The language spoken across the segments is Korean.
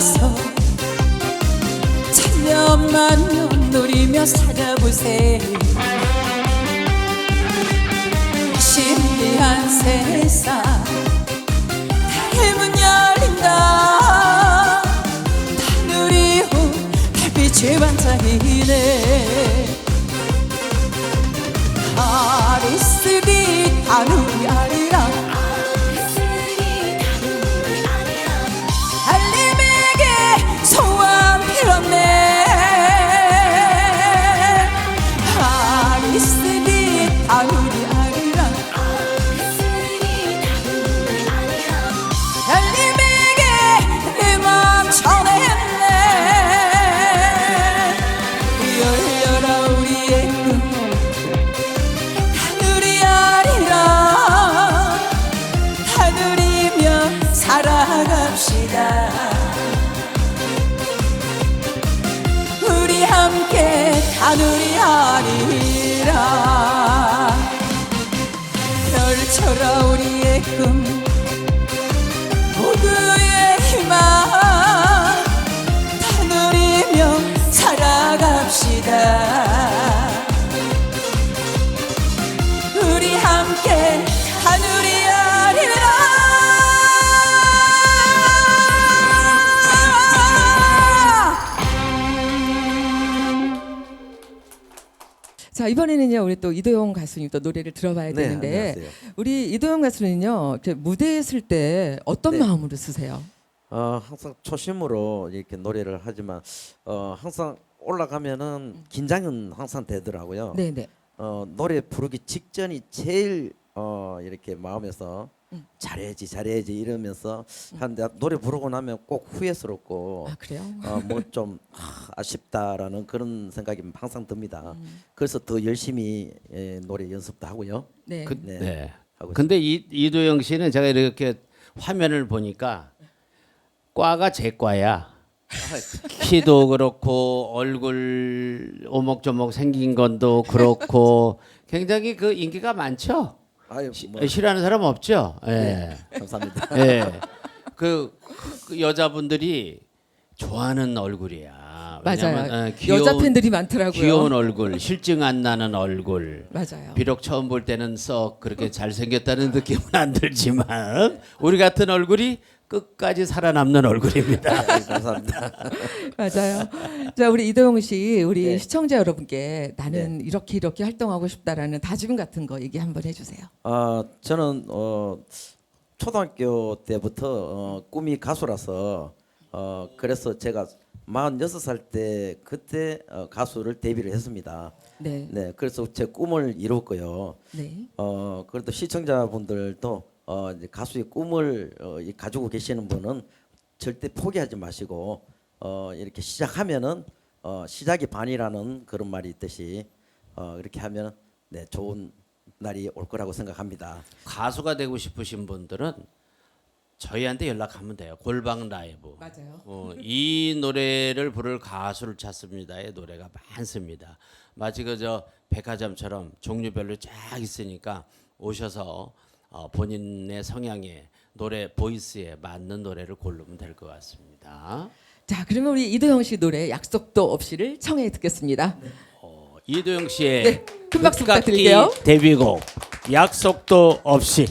팔도 따서 천년만 년 누리며 살아보세 신비한 세상 해문 열린다. 하늘이 후 햇빛이 반짝이네. 아리스리 하늘이 아리랑 살아갑시다 우리 함께 하늘이 아리라 자 이번에는요 우리 또 이도영 가수님 또 노래를 들어봐야 네, 되는데 안녕하세요. 우리 이도영 가수는요 이렇게 무대에 설때 어떤 네. 마음으로 쓰세요? 어, 항상 초심으로 이렇게 노래를 하지만 어, 항상 올라가면은 긴장은 항상 되더라고요. 네네. 어, 노래 부르기 직전이 제일 어, 이렇게 마음에서 음. 잘해야지 잘해야지 이러면서 하는데 노래 부르고 나면 꼭 후회스럽고 아 그래요? 어, 뭐 좀 아 쉽다라는 그런 생각이 항상 듭니다. 음. 그래서 더 열심히 예, 노래 연습도 하고요. 네. 그, 네. 네. 하고 근데 이, 이도영 씨는 제가 이렇게 화면을 보니까 과가 제 과야. 키도 그렇고 얼굴 오목조목 생긴 건도 그렇고 굉장히 그 인기가 많죠. 아유, 시- 뭐, 싫어하는 사람 없죠. 예. 네, 감사합니다. 예. 그, 그 여자분들이 좋아하는 얼굴이야. 왜냐면, 맞아요. 어, 귀여운, 여자 팬들이 많더라고요. 귀여운 얼굴, 실증 안 나는 얼굴. 맞아요. 비록 처음 볼 때는 썩 그렇게 잘생겼다는 느낌은 안 들지만 우리 같은 얼굴이 끝까지 살아남는 얼굴입니다. 네, 감사합니다. 맞아요. 자 우리 이도영 씨 우리 네. 시청자 여러분께 나는 이렇게 이렇게 활동하고 싶다라는 다짐 같은 거 얘기 한번 해주세요. 아 저는 어 초등학교 때부터 어, 꿈이 가수라서 어 그래서 제가 46살 때 그때 어, 가수를 데뷔를 했습니다. 네. 네, 그래서 제 꿈을 이뤘고요. 네. 어 그래도 시청자분들도 어 이제 가수의 꿈을 어, 이 가지고 계시는 분은 절대 포기하지 마시고 어 이렇게 시작하면은 어 시작이 반이라는 그런 말이 있듯이 어 이렇게 하면 네 좋은 날이 올 거라고 생각합니다. 가수가 되고 싶으신 분들은 저희한테 연락하면 돼요. 골방 라이브. 맞아요. 어, 이 노래를 부를 가수를 찾습니다의 노래가 많습니다. 마치 그저 백화점처럼 종류별로 쫙 있으니까 오셔서 어, 본인의 성향에 노래 보이스에 맞는 노래를 고르면 될 것 같습니다. 자, 그러면 우리 이도영 씨 노래 약속도 없이를 청해 듣겠습니다. 어, 이도영 씨의 네, 큰 박수 부탁드릴게요. 데뷔곡 약속도 없이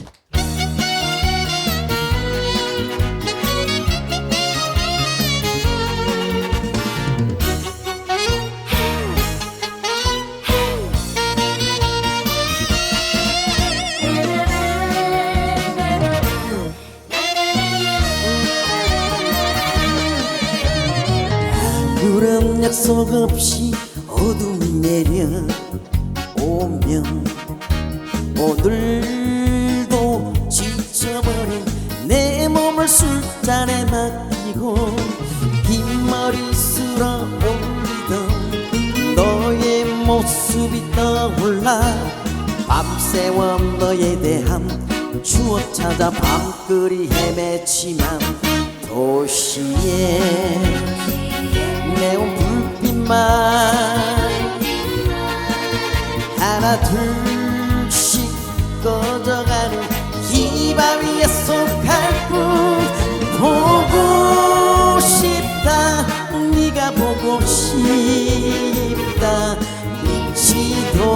약속 없이 어둠이 내려 오면 오늘도 지쳐버린 내 몸을 술잔에 맡기고 긴 머리 쓸어 올리던 너의 모습이 떠올라 밤새워 너에 대한 추억 찾아 밤거리 헤매지만 도시에 불빛 만 하나 둘씩 꺼져가는 이밤 위에 속할 뿐 보고 싶다. 네가 보고 싶다. 미치도록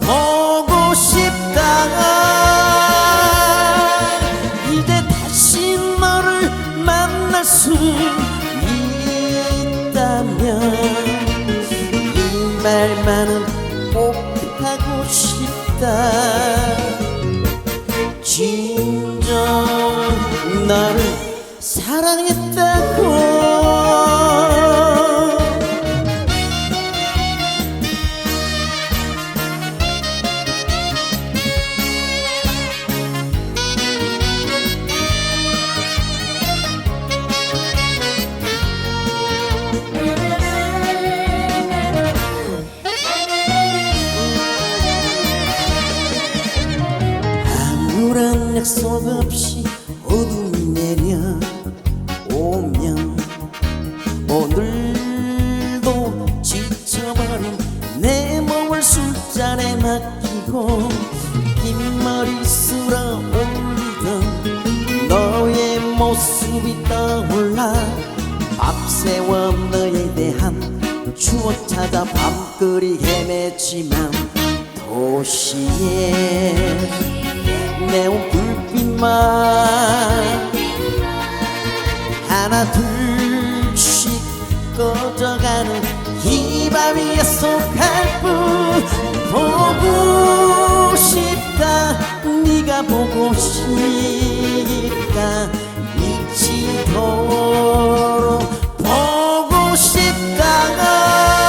보고 싶다 없이 어둠이 내려 오면 오늘도 지쳐버린 내 몸을 술잔에 맡기고 긴 머리 쓸어 올리던 너의 모습이 떠올라 밤새워 너에 대한 추억 찾아 밤거리 헤매지만 도시에 불빛 만 하나 둘씩 꺼져가는 이밤 위에 속할 뿐. 보고 싶다. 네가 보고 싶다. 미치도록 보고 싶다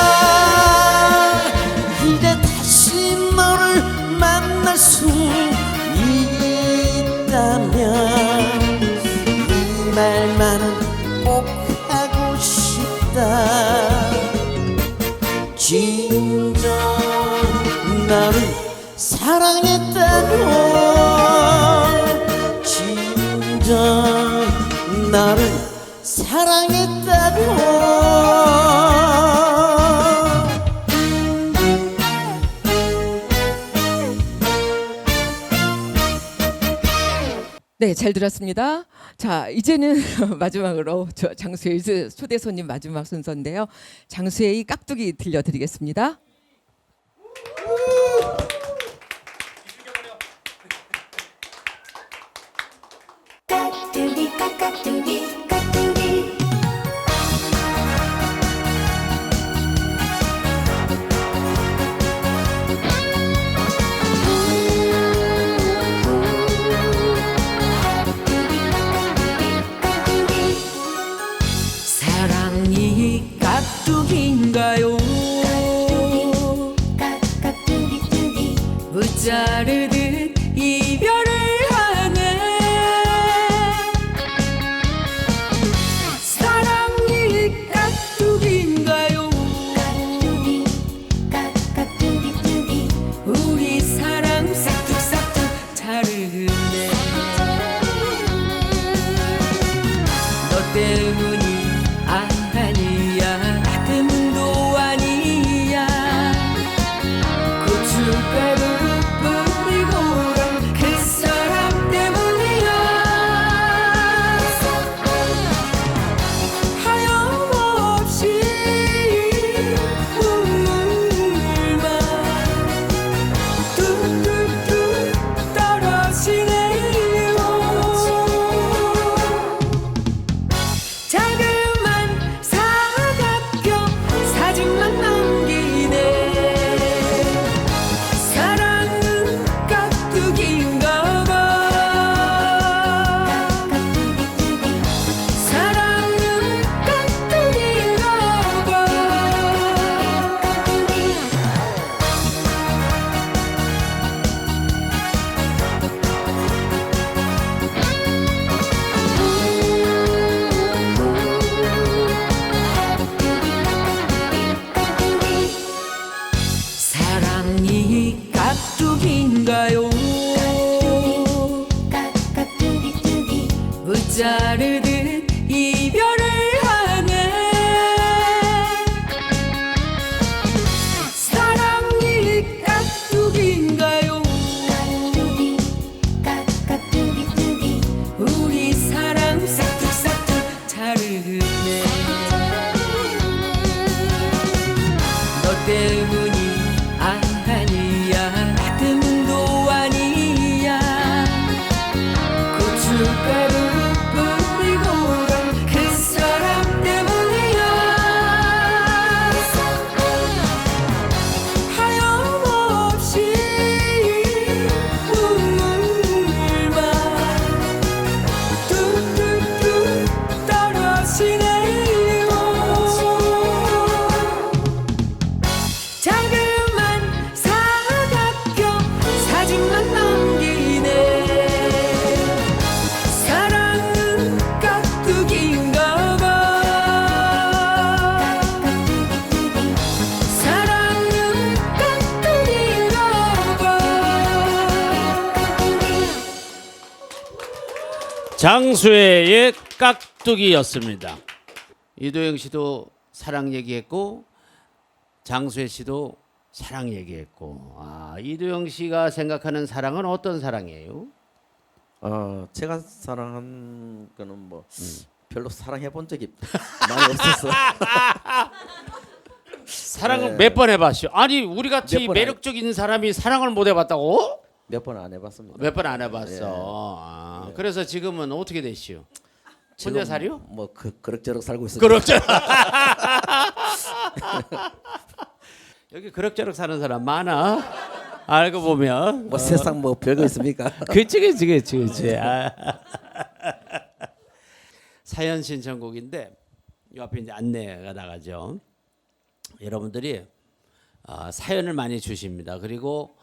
진정 나를 사랑했다고 진정 나를 사랑했다고 네, 잘 들었습니다. 자, 이제는 마지막으로 저 장수의 초대 손님 마지막 순서인데요. 장수의 깍두기 들려드리겠습니다. 사 장수혜의 깍두기였습니다. 이도영 씨도 사랑 얘기했고 장수혜 씨도 사랑 얘기했고 아 이도영 씨가 생각하는 사랑은 어떤 사랑이에요? 어 제가 사랑한 거는 뭐 별로 사랑해 본 적이 많이 없어서 사랑을 네. 몇 번 해봤어요? 아니 우리 같이 몇번 매력적인 사람이 사랑을 못 해봤다고? 몇 번 안 해봤습니다. 몇 번 안 해봤어. 예. 아, 그래서 지금은 어떻게 되시오? 혼자 살이요? 뭐 그, 그럭저럭 살고 있습니다. 그렇죠. 여기 그럭저럭 사는 사람 많아. 알고 보면. 뭐 세상 뭐 별거 있습니까? 그치 그치 그치 그치. 아. 사연 신청곡인데 이 앞에 이제 안내가 나가죠. 여러분들이 아, 사연을 많이 주십니다. 그리고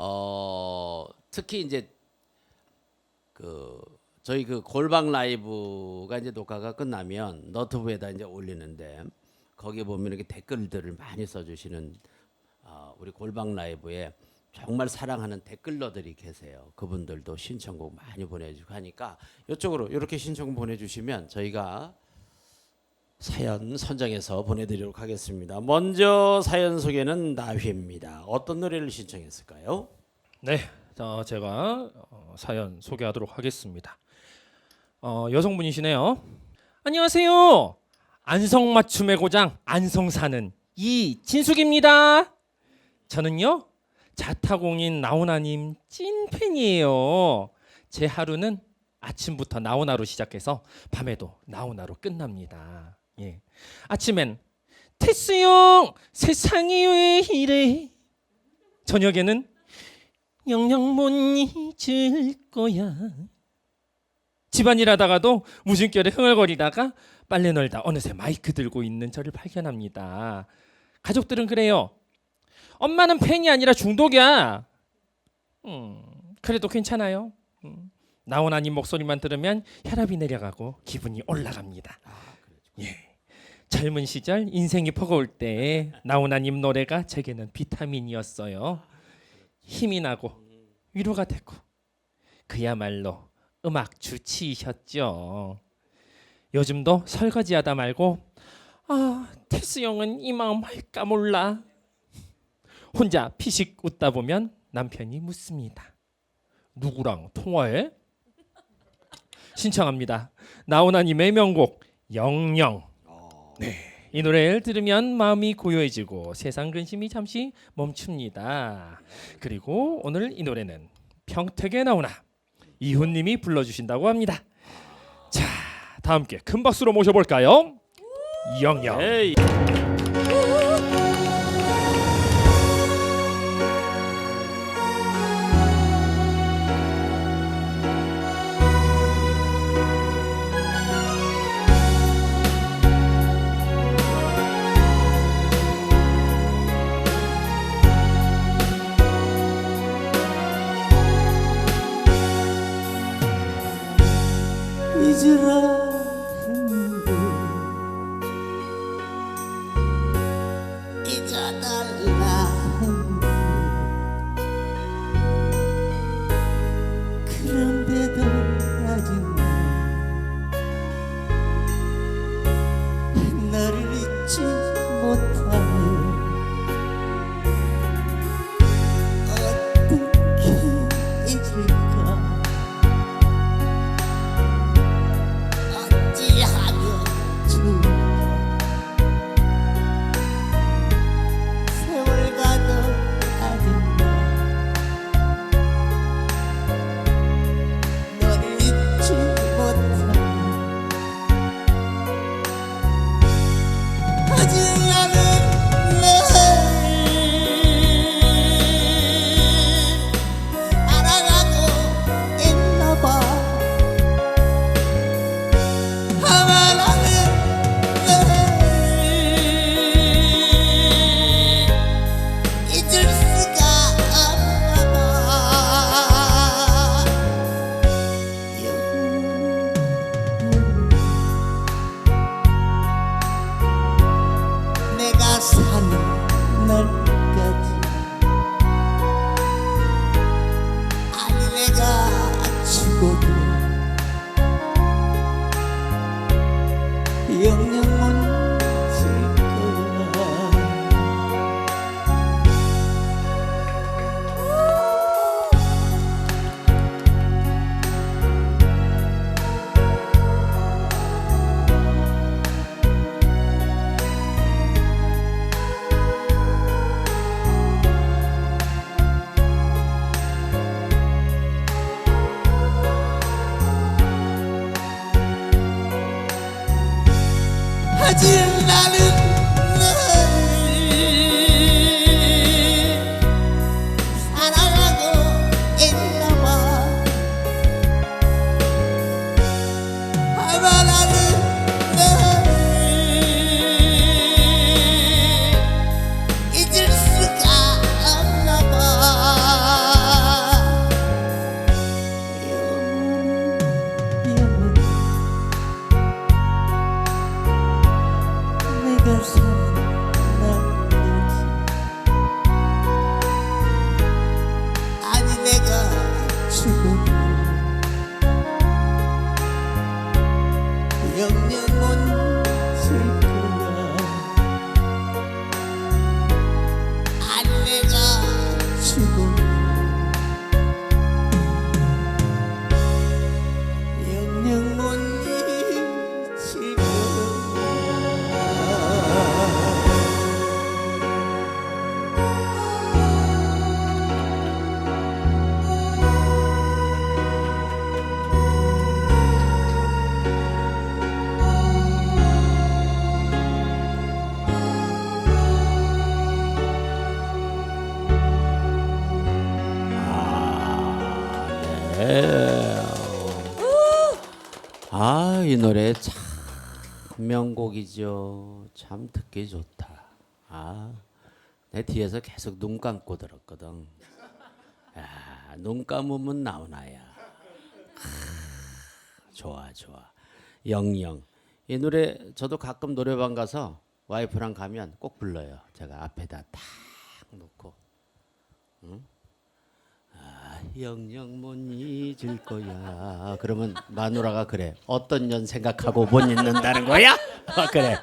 어, 특히 이제 그 저희 그 골방 라이브가 이제 녹화가 끝나면 너튜브에다 이제 올리는데 거기 보면 이렇게 댓글들을 많이 써주시는 아, 우리 골방 라이브에 정말 사랑하는 댓글러들이 계세요. 그분들도 신청곡 많이 보내주고 하니까 이쪽으로 이렇게 신청곡 보내주시면 저희가 사연 선정해서 보내드리도록 하겠습니다. 먼저 사연 소개는 나휘입니다. 어떤 노래를 신청했을까요? 네, 어, 제가 어, 사연 소개하도록 하겠습니다. 어, 여성분이시네요. 안녕하세요. 안성 맞춤의 고장 안성 사는 이진숙입니다. 저는요 자타공인 나훈아님 찐팬이에요. 제 하루는 아침부터 나훈아로 시작해서 밤에도 나훈아로 끝납니다. 예. 아침엔 테스 형 세상이 왜 이래? 저녁에는 영영 못 잊을 거야. 집안일 하다가도 무심결에 흥얼거리다가 빨래 널다 어느새 마이크 들고 있는 저를 발견합니다. 가족들은 그래요. 엄마는 팬이 아니라 중독이야. 음, 그래도 괜찮아요. 음, 나훈아님 목소리만 들으면 혈압이 내려가고 기분이 올라갑니다. 예. 젊은 시절 인생이 버거울 때 나훈아님 노래가 제게는 비타민이었어요. 힘이 나고 위로가 되고 그야말로 음악 주치이셨죠. 요즘도 설거지하다 말고 아 테스 형은 이 마음 할까 몰라. 혼자 피식 웃다 보면 남편이 묻습니다. 누구랑 통화해? 신청합니다. 나훈아님의 명곡 영영. 네, 이 노래를 들으면 마음이 고요해지고 세상 근심이 잠시 멈춥니다. 그리고 오늘 이 노래는 평택에 나오나 이훈님이 불러주신다고 합니다. 자, 다 함께 큰 박수로 모셔볼까요? 영영. 잊으 영영은 네. 아, 이 노래 참 명곡이죠. 참 듣기 좋다. 아, 내 뒤에서 계속 눈 감고 들었거든. 야, 눈 감으면 나오나야. 아, 좋아, 좋아. 영영. 이 노래 저도 가끔 노래방 가서 와이프랑 가면 꼭 불러요. 제가 앞에다 탁 놓고. 아, 영영 못 잊을 거야. 그러면 마누라가 그래. 어떤 년 생각하고 못 잊는다는 거야? 아, 그래.